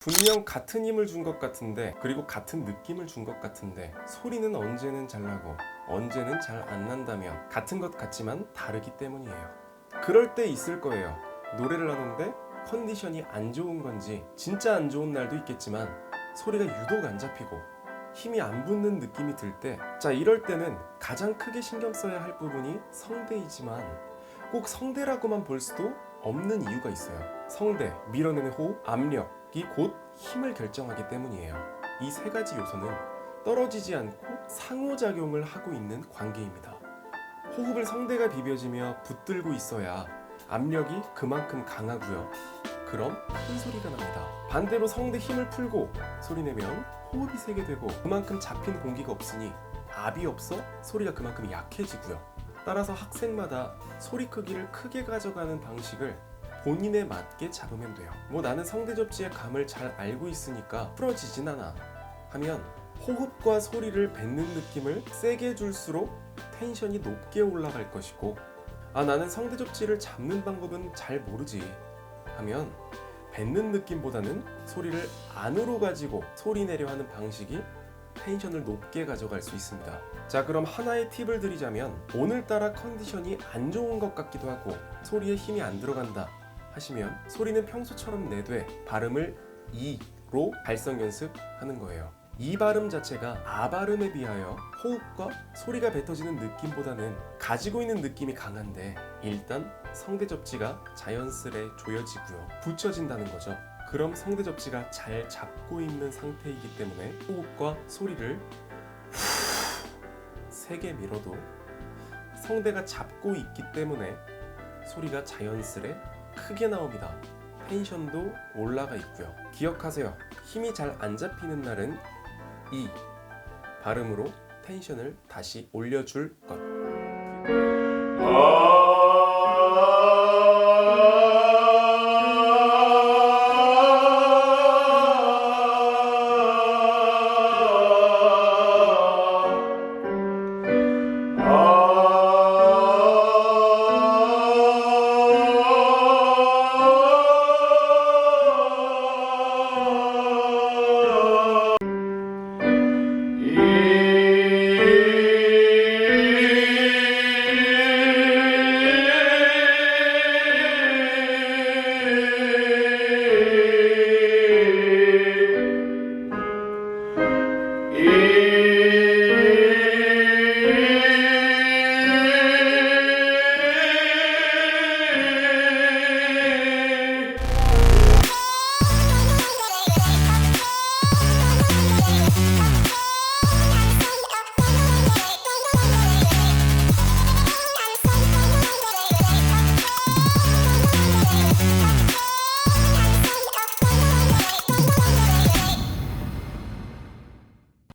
분명 같은 힘을 준 것 같은데 그리고 같은 느낌을 준 것 같은데 소리는 언제는 잘 나고 언제는 잘 안 난다면 같은 것 같지만 다르기 때문이에요. 그럴 때 있을 거예요. 노래를 하는데 컨디션이 안 좋은 건지 진짜 안 좋은 날도 있겠지만 소리가 유독 안 잡히고 힘이 안 붙는 느낌이 들 때, 자, 이럴 때는 가장 크게 신경 써야 할 부분이 성대이지만 꼭 성대라고만 볼 수도 없는 이유가 있어요. 성대, 밀어내는 호흡, 압력이 곧 힘을 결정하기 때문이에요. 이 세 가지 요소는 떨어지지 않고 상호작용을 하고 있는 관계입니다. 호흡을 성대가 비벼지며 붙들고 있어야 압력이 그만큼 강하고요. 그럼 큰 소리가 납니다. 반대로 성대 힘을 풀고 소리 내면 호흡이 세게 되고 그만큼 잡힌 공기가 없으니 압이 없어 소리가 그만큼 약해지고요. 따라서 학생마다 소리 크기를 크게 가져가는 방식을 본인에 맞게 잡으면 돼요. 뭐 나는 성대 접지의 감을 잘 알고 있으니까 풀어지진 않아. 하면 호흡과 소리를 뱉는 느낌을 세게 줄수록 텐션이 높게 올라갈 것이고 아 나는 성대 접지를 잡는 방법은 잘 모르지 하면 뱉는 느낌보다는 소리를 안으로 가지고 소리 내려 하는 방식이 텐션을 높게 가져갈 수 있습니다. 자, 그럼 하나의 팁을 드리자면 오늘따라 컨디션이 안 좋은 것 같기도 하고 소리에 힘이 안 들어간다 하시면 소리는 평소처럼 내되 발음을 이로 발성 연습하는 거예요. 이 발음 자체가 아 발음에 비하여 호흡과 소리가 뱉어지는 느낌보다는 가지고 있는 느낌이 강한데 일단 성대 접지가 자연스레 조여지고요. 붙여진다는 거죠. 그럼 성대 접지가 잘 잡고 있는 상태이기 때문에 호흡과 소리를 세게 밀어도 성대가 잡고 있기 때문에 소리가 자연스레 크게 나옵니다. 텐션도 올라가 있고요. 기억하세요. 힘이 잘 안 잡히는 날은 이 발음으로 텐션을 다시 올려줄 것. 아